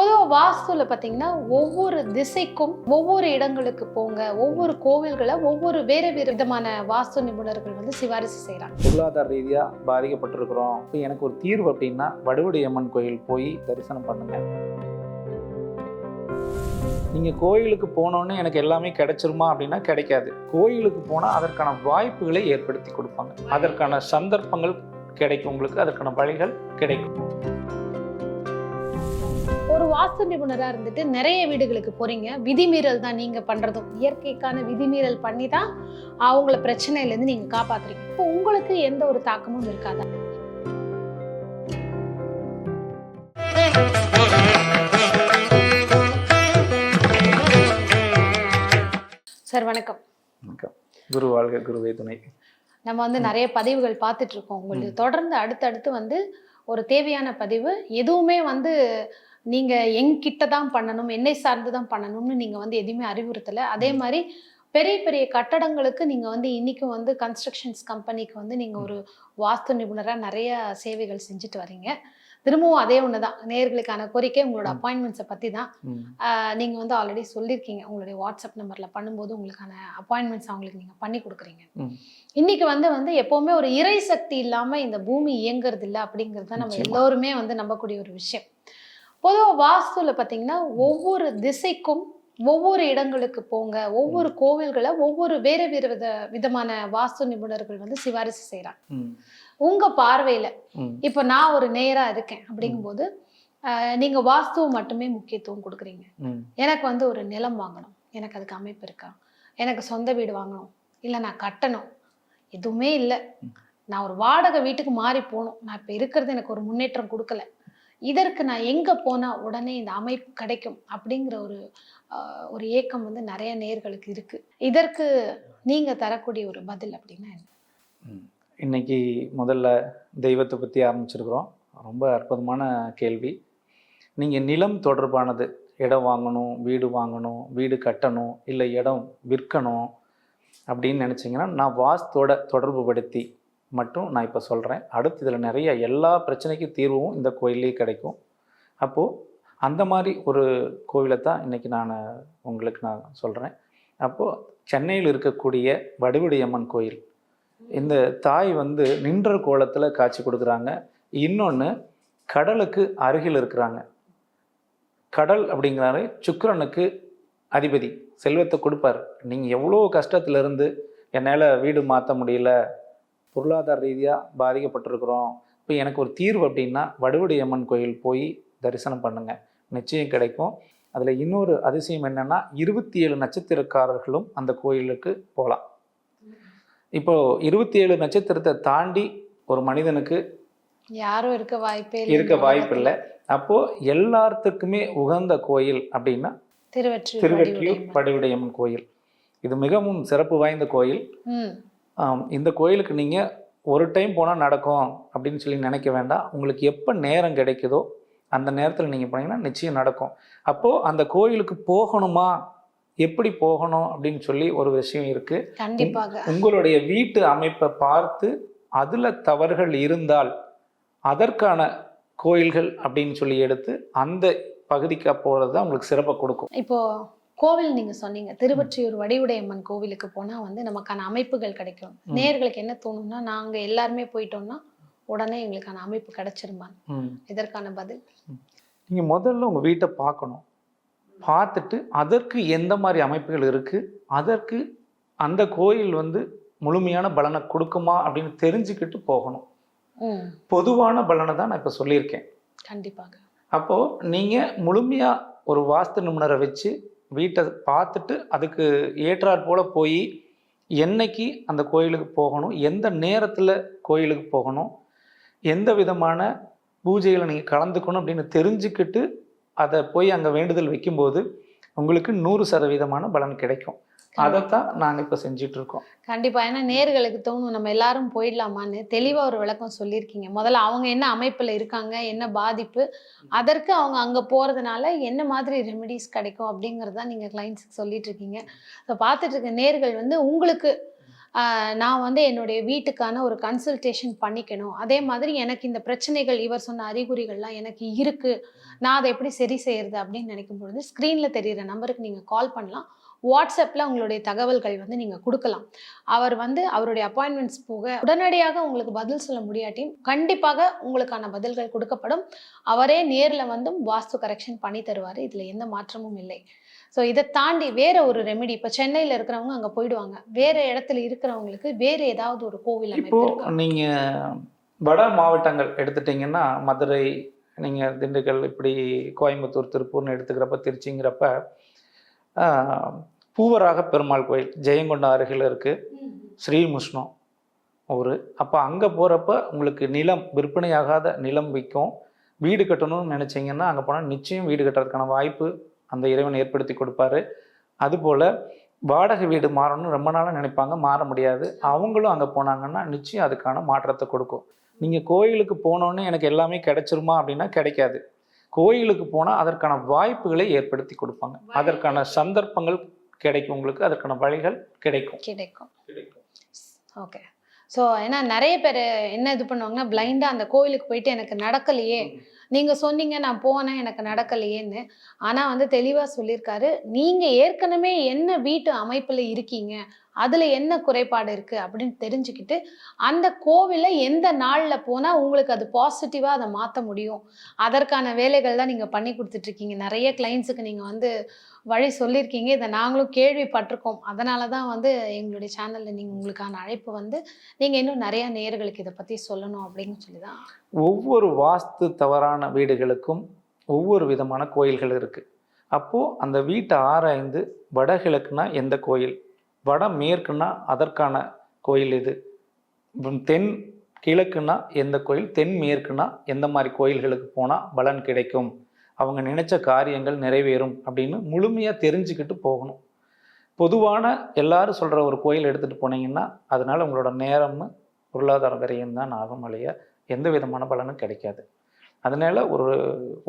பொதுவாக வாஸ்துவில் பார்த்தீங்கன்னா ஒவ்வொரு திசைக்கும் ஒவ்வொரு இடங்களுக்கு போங்க ஒவ்வொரு கோவில்களை ஒவ்வொரு வேறு வேறு விதமான வாஸ்து நிபுணர்கள் வந்து சிபாரிசு செய்கிறாங்க பொருளாதார ரீதியாக பாதிக்கப்பட்டிருக்கிறோம். இப்போ எனக்கு ஒரு தீர்வு அப்படின்னா வடுவடி அம்மன் கோயில் போய் தரிசனம் பண்ணுங்க. நீங்கள் கோயிலுக்கு போனோன்னே எனக்கு எல்லாமே கிடைச்சிருமா அப்படின்னா கிடைக்காது. கோயிலுக்கு போனால் அதற்கான வாய்ப்புகளை ஏற்படுத்தி கொடுப்பாங்க. அதற்கான சந்தர்ப்பங்கள் கிடைக்கும் உங்களுக்கு அதற்கான வழிகள் கிடைக்கும். வாஸ்து நிபுணரா இருந்துட்டு நிறைய வீடுகளுக்கு போறீங்க. விதிமீறல் தான் நீங்க பண்றதும். இயற்கைக்கான விதிமீறல் பண்ணி தான் அவங்கள பிரச்சனையில இருந்து நீங்க காப்பாத்துறீங்க. இப்போ உங்களுக்கு எந்த ஒரு தாக்கமும் இருக்காதா? சார் வணக்கம். வணக்கம். குரு வாழ்க குருவே துணை. நம்ம வந்து நிறைய பதிவுகள் பார்த்துட்டு இருக்கோம். உங்களுக்கு தொடர்ந்து அடுத்தடுத்து வந்து ஒரு தேவையான பதிவு. எதுவுமே வந்து நீங்க என்கிட்ட தான் பண்ணணும் என்னை சார்ந்து தான் பண்ணணும்னு நீங்க வந்து எதுவுமே அறிவுறுத்தல. அதே மாதிரி பெரிய பெரிய கட்டடங்களுக்கு நீங்க வந்து இன்னைக்கும் வந்து கன்ஸ்ட்ரக்ஷன்ஸ் கம்பெனிக்கு வந்து நீங்க ஒரு வாஸ்து நிபுணரா நிறைய சேவைகள் செஞ்சுட்டு வரீங்க. திரும்பவும் அதே ஒண்ணுதான். நேர்களுக்கான கோரிக்கை உங்களோட. அப்பாயின்மெண்ட்ஸை பத்தி தான் ம். ஆஹ் நீங்க வந்து ஆல்ரெடி சொல்லியிருக்கீங்க உங்களுடைய வாட்ஸ்அப் நம்பர்ல பண்ணும்போது உங்களுக்கான அப்பாயின்மெண்ட்ஸ் அவங்களுக்கு நீங்க பண்ணி கொடுக்குறீங்க. ம். இன்னைக்கு வந்து வந்து எப்பவுமே ஒரு இறை சக்தி இல்லாம இந்த பூமி இயங்குறது இல்லை அப்படிங்கிறது தான் நம்ம. எல்லோருமே வந்து நம்பக்கூடிய ஒரு விஷயம். பொதுவாக வாஸ்துல பார்த்தீங்கன்னா ஒவ்வொரு திசைக்கும் ஒவ்வொரு இடங்களுக்கு போங்க ஒவ்வொரு கோவில்களை ஒவ்வொரு வேற வேறு வித விதமான வாஸ்து நிபுணர்கள் வந்து சிபாரிசு செய்றாங்க. ம். உங்க பார்வையில. இப்போ நான் ஒரு நேரா இருக்கேன் அப்படிங்கும்போது நீங்க வாஸ்துவ மட்டுமே முக்கியத்துவம் கொடுக்குறீங்க. எனக்கு வந்து ஒரு நிலம் வாங்கணும் எனக்கு அதுக்கு அமைப்பு இருக்கா எனக்கு சொந்த வீடு வாங்கணும் இல்லை நான் கட்டணும் எதுவுமே இல்லை. நான் ஒரு வாடகை வீட்டுக்கு மாறி போகணும். நான் இப்போ இருக்கிறது எனக்கு ஒரு முன்னேற்றம் கொடுக்கல. இதற்கு நான் எங்கே போனால் உடனே இந்த அமைப்பு கிடைக்கும் அப்படிங்கிற ஒரு ஒரு ஏக்கம் வந்து நிறைய நேர்களுக்கு இருக்கு. இதற்கு நீங்க தரக்கூடிய ஒரு பதில் அப்படின்னா என்ன? இன்னைக்கு முதல்ல தெய்வத்தை பற்றி ஆரம்பிச்சிருக்கிறோம். ரொம்ப அற்புதமான கேள்வி. நீங்கள் நிலம் தொடர்பானது இடம் வாங்கணும் வீடு வாங்கணும் வீடு கட்டணும் இல்லை இடம் விற்கணும் அப்படின்னு நினச்சிங்கன்னா நான் வாஸ்தோட தொடர்பு படுத்தி மட்டும் நான் இப்போ சொல்கிறேன் அடுத்து இதில் நிறைய எல்லா பிரச்சனைக்கும் தீர்வும் இந்த கோயிலே கிடைக்கும். அப்போது அந்த மாதிரி ஒரு கோவிலை தான் இன்றைக்கி நான் உங்களுக்கு நான் சொல்கிறேன் அப்போது சென்னையில் இருக்கக்கூடிய வடுவடியம்மன் கோயில். இந்த தாய் வந்து நின்ற கோலத்தில் காட்சி கொடுக்குறாங்க. இன்னொன்று கடலுக்கு அருகில் இருக்கிறாங்க. கடல் அப்படிங்கிறாரு சுக்கரனுக்கு அதிபதி செல்வத்தை கொடுப்பார். நீங்கள் எவ்வளோ கஷ்டத்துலேருந்து என்னால் வீடு மாற்ற முடியல பொருளாதார ரீதியாக பாதிக்கப்பட்டிருக்கிறோம். இப்போ எனக்கு ஒரு தீர்வு அப்படின்னா வடுவடி அம்மன் கோயில் போய் தரிசனம் பண்ணுங்க. நிச்சயம் கிடைக்கும். அதில் இன்னொரு அதிசயம் என்னன்னா இருபத்தி ஏழு நட்சத்திரக்காரர்களும் அந்த கோயிலுக்கு போகலாம் இப்போ இருபத்தி ஏழு நட்சத்திரத்தை தாண்டி ஒரு மனிதனுக்கு யாரும் இருக்க வாய்ப்பே இருக்க இந்த வாய்ப்பு உலகத்துல. இல்லை. அப்போ எல்லாத்துக்குமே உகந்த கோயில் அப்படின்னா திருவெற்றியூர் திருவெற்றியூர் வடிவுடையம்மன். படுவிடையம்மன் கோயில். இது மிகவும் சிறப்பு வாய்ந்த கோயில். இந்த கோயிலுக்கு நீங்கள் ஒரு டைம் போனால் நடக்கும் அப்படின்னு சொல்லி நினைக்க வேண்டாம். உங்களுக்கு எப்போ நேரம் கிடைக்குதோ அந்த நேரத்தில் நீங்கள் போனீங்கன்னா நிச்சயம் நடக்கும். அப்போது அந்த கோயிலுக்கு போகணுமா? எப்படி போகணும்? அப்படின்னு சொல்லி ஒரு விஷயம் இருக்குது கண்டிப்பாக. உங்களுடைய வீட்டு அமைப்பை பார்த்து அதில் தவறுகள் இருந்தால் அதற்கான கோயில்கள் அப்படின்னு சொல்லி எடுத்து அந்த பகுதிக்கு போகிறது தான் உங்களுக்கு சிறப்பை கொடுக்கும். இப்போ கோவில் நீங்க சொன்னீங்க திருவொற்றியூர் வடிவுடையம்மன் கோவிலுக்கு போனா வந்து நமக்கான அமைப்புகள் கிடைக்கும். நேர்களுக்கு என்ன தோணும்னா நாங்க எல்லாருமே போயிட்டோம்னா உடனே எங்களுக்கான அமைப்பு கிடைச்சிருமான்னு ம். இதற்கான பதில். நீங்கள் முதல்ல உங்கள் வீட்டை பார்க்கணும். பார்த்துட்டு அதற்கு எந்த மாதிரி அமைப்புகள் இருக்குது அதற்கு அந்த கோயில் வந்து முழுமையான பலனை கொடுக்குமா அப்படின்னு தெரிஞ்சுக்கிட்டு போகணும். பொதுவான பலனை தான் நான் இப்போ சொல்லியிருக்கேன். கண்டிப்பாக. அப்போது நீங்கள் முழுமையாக ஒரு வாஸ்து நிபுணரை வச்சு வீட்டை பார்த்துட்டு அதுக்கு ஏற்றாற் போல் போய் என்னைக்கு அந்த கோயிலுக்கு போகணும் எந்த நேரத்தில் கோயிலுக்கு போகணும் எந்த விதமான பூஜைகளை நீங்கள் கலந்துக்கணும் அப்படின்னு தெரிஞ்சுக்கிட்டு அதை போய் அங்கே வேண்டுதல் வைக்கும்போது உங்களுக்கு நூறு சதவீதமான பலன் கிடைக்கும். அதைத்தான் நாங்கள் இப்போ செஞ்சிட்டு இருக்கோம் கண்டிப்பா. ஏன்னா நேர்களுக்கு தோணும் நம்ம எல்லாரும் போயிடலாமான்னு தெளிவா ஒரு விளக்கம் சொல்லியிருக்கீங்க. முதல்ல அவங்க என்ன அமைப்புல இருக்காங்க என்ன பாதிப்பு அதற்கு அவங்க அங்க போறதுனால என்ன மாதிரி ரெமெடிஸ் கிடைக்கும் அப்படிங்கறத நீங்க கிளைண்ட்ஸுக்கு சொல்லிட்டு இருக்கீங்க ஸோ பார்த்துட்டு இருக்க நேர்கள் வந்து உங்களுக்கு நான் வந்து என்னுடைய வீட்டுக்கான ஒரு கன்சல்டேஷன் பண்ணிக்கணும். அதே மாதிரி எனக்கு இந்த பிரச்சனைகள் இவர் சொன்ன அறிகுறிகள்லாம் எனக்கு இருக்குது நான் அதை எப்படி சரி செய்யறது அப்படின்னு நினைக்கும் பொழுது ஸ்க்ரீனில் தெரிகிற நம்பருக்கு நீங்கள் கால் பண்ணலாம். வாட்ஸ்அப்பில் உங்களுடைய தகவல்கள் வந்து நீங்கள் கொடுக்கலாம். அவர் வந்து அவருடைய அப்பாயின்மெண்ட்ஸ் போக உடனடியாக உங்களுக்கு பதில் சொல்ல முடியாட்டியும் கண்டிப்பாக உங்களுக்கான பதில்கள் கொடுக்கப்படும். அவரே நேரில் வந்தும் வாஸ்து கரெக்ஷன் பண்ணி தருவார். இதில் எந்த மாற்றமும் இல்லை. ஸோ இதை தாண்டி வேற ஒரு ரெமெடி இப்போ சென்னையில் இருக்கிறவங்க அங்கே போயிடுவாங்க. வேற இடத்துல இருக்கிறவங்களுக்கு வேற ஏதாவது ஒரு கோவில் இப்போ அமைப்பு இருக்கா? நீங்க வட மாவட்டங்கள் எடுத்துட்டீங்கன்னா மதுரை நீங்க திண்டுக்கல் இப்படி கோயம்புத்தூர் திருப்பூர்னு எடுத்துக்கிறப்ப திருச்சிங்கிறப்ப பூவராக பெருமாள் கோயில் ஜெயங்கொண்டம் அருகில் இருக்கு. ஸ்ரீமுஷ்ணம் ஒரு அப்போ அங்கே போகிறப்ப உங்களுக்கு நிலம் விற்பனையாகாத நிலம் விற்கும். வீடு கட்டணும்னு நினச்சிங்கன்னா அங்கே போனால் நிச்சயம் வீடு கட்டுறதுக்கான வாய்ப்பு அந்த இறைவன் ஏற்படுத்தி கொடுப்பாரு. அதுபோல் வாடகை வீடு மாறணும்னு ரொம்ப நாளாக நினைப்பாங்க மாற முடியாது. அவங்களும் அங்கே போனாங்கன்னா நிச்சயம் அதுக்கான மாற்றத்தை கொடுக்கும். நீங்கள் கோயிலுக்கு போனோன்னே எனக்கு எல்லாமே கிடைச்சிருமா அப்படின்னா கிடைக்காது. கோயிலுக்கு போனால் அதற்கான வாய்ப்புகளை ஏற்படுத்தி கொடுப்பாங்க. அதற்கான சந்தர்ப்பங்கள் கிடைக்கும் உங்களுக்கு அதற்கான வழிகள் கிடைக்கும். கிடைக்கும். ஓகே ஸோ ஏன்னா நிறைய பேர் என்ன இது பண்ணுவாங்கன்னா பிளைண்டாக அந்த கோயிலுக்கு போயிட்டு எனக்கு நடக்கலையே. நீங்கள் சொன்னீங்க நான் போனேன் எனக்கு நடக்கலையேன்னு. ஆனால் வந்து தெளிவாக சொல்லியிருக்காரு. நீங்கள் ஏற்கனவே என்ன வீட்டு அமைப்பில் இருக்கீங்க? அதில் என்ன குறைபாடு இருக்குது அப்படின்னு தெரிஞ்சுக்கிட்டு அந்த கோவிலை எந்த நாளில் போனால் உங்களுக்கு அது பாசிட்டிவாக அதை மாற்ற முடியும்? அதற்கான வேலைகள் தான் நீங்கள் பண்ணி கொடுத்துட்ருக்கீங்க நிறைய கிளைண்ட்ஸுக்கு நீங்கள் வந்து வழி சொல்லியிருக்கீங்க. இதை நாங்களும் கேள்விப்பட்டிருக்கோம். அதனால தான் வந்து எங்களுடைய சேனலில் நீங்கள் உங்களுக்கான அழைப்பு வந்து நீங்கள் இன்னும் நிறையா நேர்களுக்கு இதை பற்றி சொல்லணும் அப்படின்னு சொல்லி தான் ஒவ்வொரு வாஸ்து தவறான வீடுகளுக்கும் ஒவ்வொரு விதமான கோயில்கள் இருக்குது அப்போது அந்த வீட்டை ஆராய்ந்து வடகிழக்குனா எந்த கோயில்? வடமேற்குன்னா அதற்கான கோயில் இது. தென் கிழக்குனா எந்த கோயில்? தென் மேற்குனா எந்த மாதிரி கோயில்களுக்கு போனால் பலன் கிடைக்கும்? அவங்க நினைச்ச காரியங்கள் நிறைவேறும் அப்படின்னு முழுமையாக தெரிஞ்சுக்கிட்டு போகணும். பொதுவான எல்லாரும் சொல்கிற ஒரு கோயில் எடுத்துகிட்டு போனீங்கன்னா அதனால் உங்களோட நேரமும் பொருளாதார விரையும் தான் ஆகும் இல்லையா? எந்த விதமான பலனும் கிடைக்காது. அதனால் ஒரு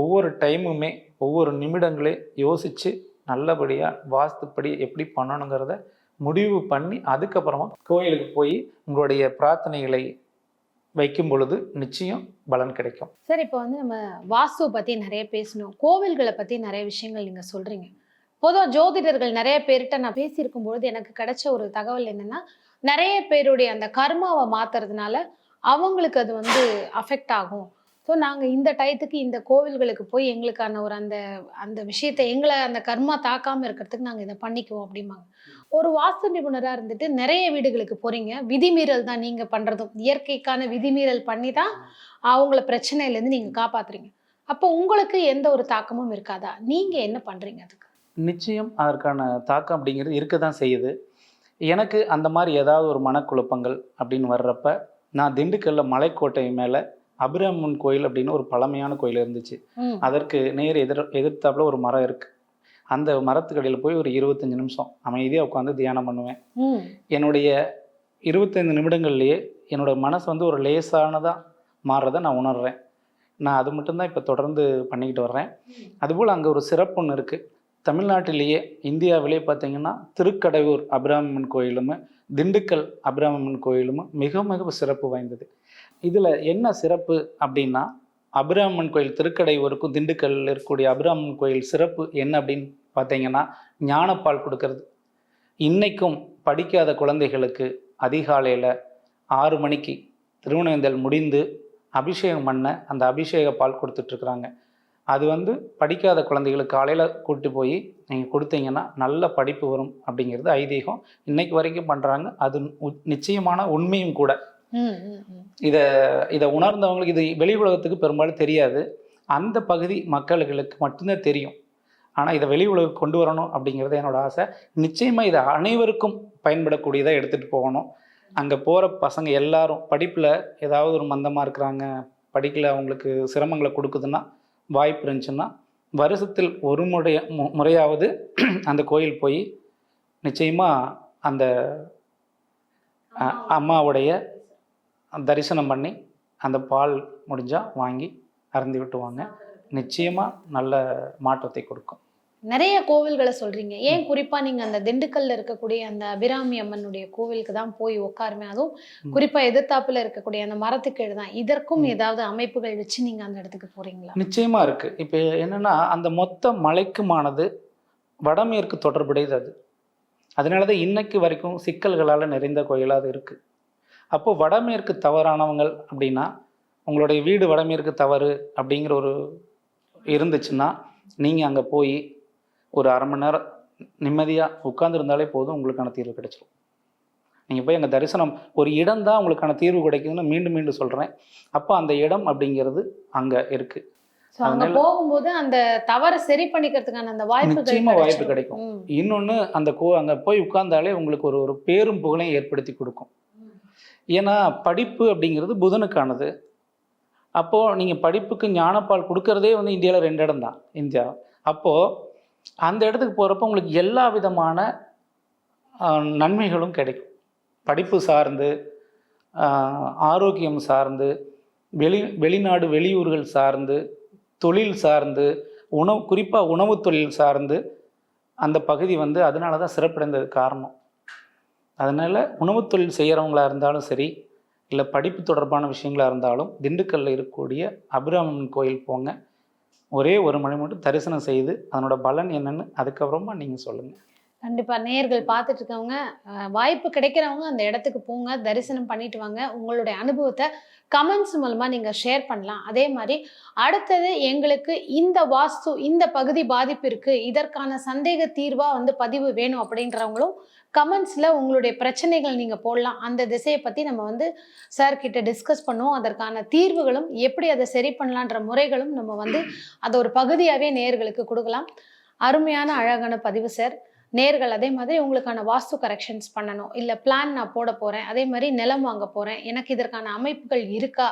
ஒவ்வொரு டைமுமே ஒவ்வொரு நிமிடங்களே யோசித்து நல்லபடியாக வாஸ்துப்படி எப்படி பண்ணணுங்கிறத முடிவு பண்ணி அதுக்கப்புறமா கோயிலுக்கு போய் உங்களுடைய பிரார்த்தனைகளை வைக்கும் பொழுது நிச்சயம் பலன் கிடைக்கும். சார் இப்போ வந்து நம்ம வாஸ்து பற்றி நிறைய பேசணும். கோவில்களை பற்றி நிறைய விஷயங்கள் நீங்கள் சொல்கிறீங்க பொதுவாக ஜோதிடர்கள் நிறைய பேர்கிட்ட நான் பேசியிருக்கும் பொழுது எனக்கு கிடைச்ச ஒரு தகவல் என்னன்னா நிறைய பேருடைய அந்த கர்மாவை மாத்துறதுனால அவங்களுக்கு அது வந்து அஃபெக்ட் ஆகும். ஸோ நாங்கள் இந்த டயத்துக்கு இந்த கோவில்களுக்கு போய் எங்களுக்கான ஒரு அந்த அந்த விஷயத்தை எங்களை அந்த கர்மா தாக்காமல் இருக்கிறதுக்கு நாங்கள் இதை பண்ணிக்குவோம் அப்படிம்பாங்க. ஒரு வாஸ்து நிபுணராக இருந்துட்டு நிறைய வீடுகளுக்கு போகிறீங்க விதிமீறல் தான் நீங்கள் பண்ணுறதும் இயற்கைக்கான விதிமீறல் பண்ணி தான் அவங்கள பிரச்சனையிலேருந்து நீங்கள் காப்பாற்றுறீங்க அப்போ உங்களுக்கு எந்த ஒரு தாக்கமும் இருக்காதா? நீங்கள் என்ன பண்ணுறீங்க அதுக்கு? நிச்சயம் அதற்கான தாக்கம் அப்படிங்கிறது இருக்க தான் செய்யுது. எனக்கு அந்த மாதிரி ஏதாவது ஒரு மனக்குழப்பங்கள் அப்படின்னு வர்றப்ப நான் திண்டுக்கல்ல மலைக்கோட்டை மேலே அபிராமன் கோயில் அப்படின்னு ஒரு பழமையான கோயில் இருந்துச்சு. அதற்கு நேர் எதிர் எதிர்த்தாப்புல ஒரு மரம் இருக்குது அந்த மரத்துக்கடியில் போய் ஒரு இருபத்தஞ்சு நிமிஷம் அமைதியாக உட்காந்து தியானம் பண்ணுவேன். என்னுடைய இருபத்தைந்து நிமிடங்கள்லேயே என்னோட மனசு வந்து ஒரு லேசானதாக மாறுறதை நான் உணர்றேன். நான் அது மட்டும்தான் இப்போ தொடர்ந்து பண்ணிக்கிட்டு வர்றேன். அதுபோல் அங்கே ஒரு சிறப்பு ஒன்று இருக்குது தமிழ்நாட்டிலேயே இந்தியாவிலே பார்த்தீங்கன்னா திருக்கடையூர் அபிராமன் கோயிலும் திண்டுக்கல் அபிராமன் கோயிலும் மிக மிக சிறப்பு வாய்ந்தது. இதில் என்ன சிறப்பு அப்படின்னா அபிராமன் கோயில் திருக்கடை ஒருக்கும் திண்டுக்கல் இருக்கக்கூடிய அபிராமன் கோயில் சிறப்பு என்ன அப்படின்னு பார்த்தீங்கன்னா ஞானப்பால் கொடுக்கறது. இன்றைக்கும் படிக்காத குழந்தைகளுக்கு அதிகாலையில் ஆறு மணிக்கு திருவனந்தல் முடிந்து அபிஷேகம் பண்ண அந்த அபிஷேக பால் கொடுத்துட்ருக்குறாங்க அது வந்து படிக்காத குழந்தைகளுக்கு காலையில் கூட்டி போய் நீங்கள் கொடுத்தீங்கன்னா நல்ல படிப்பு வரும் அப்படிங்கிறது ஐதீகம். இன்றைக்கு வரைக்கும் பண்ணுறாங்க அது உ- நிச்சயமான உண்மையும் கூட. இதை இதை உணர்ந்தவங்களுக்கு இது வெளி உலகத்துக்கு பெரும்பாலும் தெரியாது. அந்த பகுதி மக்களுக்கு மட்டும்தான் தெரியும். ஆனால் இதை வெளி உலகுக்கு கொண்டு வரணும் அப்படிங்கிறது என்னோட ஆசை. நிச்சயமாக இதை அனைவருக்கும் பயன்படக்கூடியதாக எடுத்துகிட்டு போகணும். அங்கே போகிற பசங்க எல்லாரும் படிப்பில் ஏதாவது ஒரு மந்தமாக இருக்கிறாங்க படிக்கல அவங்களுக்கு சிரமங்களை கொடுக்குதுன்னா வாய்ப்பு இருந்துச்சுன்னா வருஷத்தில் ஒரு முறைய மு- முறையாவது அந்த கோயில் போய் நிச்சயமாக அந்த அம்மாவுடைய தரிசனம் பண்ணி அந்த பால் முடிஞ்சால் வாங்கி அருந்தி விட்டுவாங்க. நிச்சயமாக நல்ல மாற்றத்தை கொடுக்கும். நிறைய கோவில்களை சொல்றீங்க. ஏன் குறிப்பா நீங்க அந்த திண்டுக்கல்ல இருக்கக்கூடிய அந்த அபிராமி அம்மனுடைய கோவிலுக்கு தான் போய் உட்காருமே அதுவும் ம். குறிப்பா எதிர்த்தாப்புல இருக்கக்கூடிய அந்த மரத்துக்கு தான். இதற்கும். ஏதாவது அமைப்புகள் வச்சு நீங்க அந்த இடத்துக்கு போறீங்களா? நிச்சயமா இருக்கு. இப்போ என்னன்னா அந்த மொத்த மலைக்குமானது வடமேற்கு தொடர்புடையது அது. அதனால தான் இன்னைக்கு வரைக்கும் சிக்கல்களால் நிறைந்த கோயிலாக அது இருக்கு. அப்போ வடமேற்கு தவறானவங்கள் அப்படின்னா உங்களுடைய வீடு வடமேற்கு தவறு அப்படிங்கிற ஒரு இருந்துச்சுன்னா நீங்கள் அங்கே போய் ஒரு அரை மணி நேரம் நிம்மதியாக உட்காந்துருந்தாலே போதும் உங்களுக்கான தீர்வு கிடைச்சிரும். நீங்கள் போய் அங்கே தரிசனம் ஒரு இடம் தான் உங்களுக்கான தீர்வு கிடைக்குதுன்னு மீண்டும் மீண்டும் சொல்கிறேன் அப்போ அந்த இடம் அப்படிங்கிறது அங்கே இருக்குது அங்க போகும்போது அந்த தவறை சரி பண்ணிக்கிறதுக்கான அந்த வாய்ப்புகள் நிச்சயமா வாய்ப்பு கிடைச்சிடும். கிடைக்கும். இன்னொன்று அந்த கோ அங்கே போய் உட்கார்ந்தாலே உங்களுக்கு ஒரு ஒரு பேரும் புகழையும் ஏற்படுத்தி கொடுக்கும். ஏன்னா படிப்பு அப்படிங்கிறது புதனுக்கானது. அப்போது நீங்கள் படிப்புக்கு ஞானப்பால் கொடுக்கறதே வந்து இந்தியாவில் ரெண்டு இடம் தான் இந்தியா. அப்போது அந்த இடத்துக்கு போகிறப்ப உங்களுக்கு எல்லா விதமான நன்மைகளும் கிடைக்கும். படிப்பு சார்ந்து ஆரோக்கியம் சார்ந்து வெளி வெளிநாடு வெளியூர்கள் சார்ந்து தொழில் சார்ந்து உணவு குறிப்பாக உணவு தொழில் சார்ந்து அந்த பகுதி வந்து அதனால தான் சிறப்படைந்தது காரணம். அதனால் உணவுத் தொழில் செய்கிறவங்களா இருந்தாலும் சரி இல்லை படிப்பு தொடர்பான விஷயங்களாக இருந்தாலும் திண்டுக்கல்லில் இருக்கக்கூடிய அபிராமன் கோயில் போங்க. ஒரே ஒரு மணி மட்டும் தரிசனம் செய்து அதனோட பலன் என்னன்னு அதுக்கப்புறமா நீங்கள் சொல்லுங்கள் கண்டிப்பாக நேர்கள் பார்த்துட்டு இருக்கவங்க வாய்ப்பு கிடைக்கிறவங்க அந்த இடத்துக்கு போங்க தரிசனம் பண்ணிட்டு வாங்க. உங்களுடைய அனுபவத்தை கமெண்ட்ஸ் மூலமாக நீங்கள் ஷேர் பண்ணலாம். அதே மாதிரி அடுத்தது எங்களுக்கு இந்த வாஸ்து இந்த பகுதி பாதிப்பு இருக்குது இதற்கான சந்தேக தீர்வாக வந்து பதிவு வேணும் அப்படின்றவங்களும் கமெண்ட்ஸில் உங்களுடைய பிரச்சனைகள் நீங்கள் போடலாம். அந்த திசையை பற்றி நம்ம வந்து சார் கிட்ட டிஸ்கஸ் பண்ணுவோம். அதற்கான தீர்வுகளும் எப்படி அதை சரி பண்ணலான்ற முறைகளும் நம்ம வந்து அதை ஒரு பகுதியாகவே நேர்களுக்கு கொடுக்கலாம். அருமையான அழகான பதிவு சார் நேர்கள் அதே மாதிரி உங்களுக்கான வாஸ்து கரெக்ஷன்ஸ் பண்ணணும். இல்லை பிளான் நான் போட போகிறேன் அதே மாதிரி நிலம் வாங்க போகிறேன் எனக்கு இதற்கான அமைப்புகள் இருக்கா?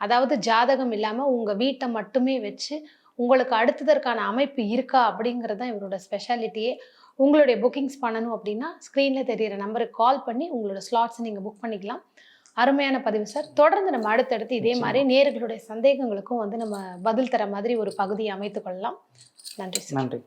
அதாவது ஜாதகம் இல்லாமல் உங்கள் வீட்டை மட்டுமே வச்சு உங்களுக்கு அடுத்ததற்கான அமைப்பு இருக்கா அப்படிங்கிறது தான் இவரோட ஸ்பெஷாலிட்டியே உங்களுடைய புக்கிங்ஸ் பண்ணணும் அப்படின்னா ஸ்க்ரீனில் தெரியிற நம்பருக்கு கால் பண்ணி உங்களோட ஸ்லாட்ஸ் நீங்கள் புக் பண்ணிக்கலாம். அருமையான பதிவு சார் தொடர்ந்து நம்ம அடுத்தடுத்து இதே மாதிரி நேர்களுடைய சந்தேகங்களுக்கும் வந்து நம்ம பதில் தர மாதிரி ஒரு பகுதியை அமைத்துக் கொள்ளலாம். நன்றி சார் நன்றி.